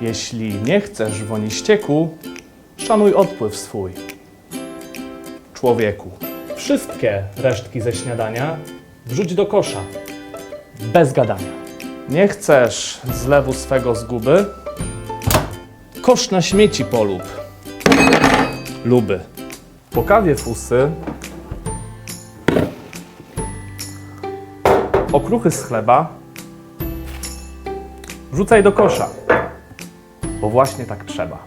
Jeśli nie chcesz woni ścieku, szanuj odpływ swój. Człowieku. Wszystkie resztki ze śniadania wrzuć do kosza. Bez gadania. Nie chcesz zlewu swego zguby? Kosz na śmieci polub. Luby. Po kawie fusy. Okruchy z chleba. Wrzucaj do kosza bo właśnie tak trzeba.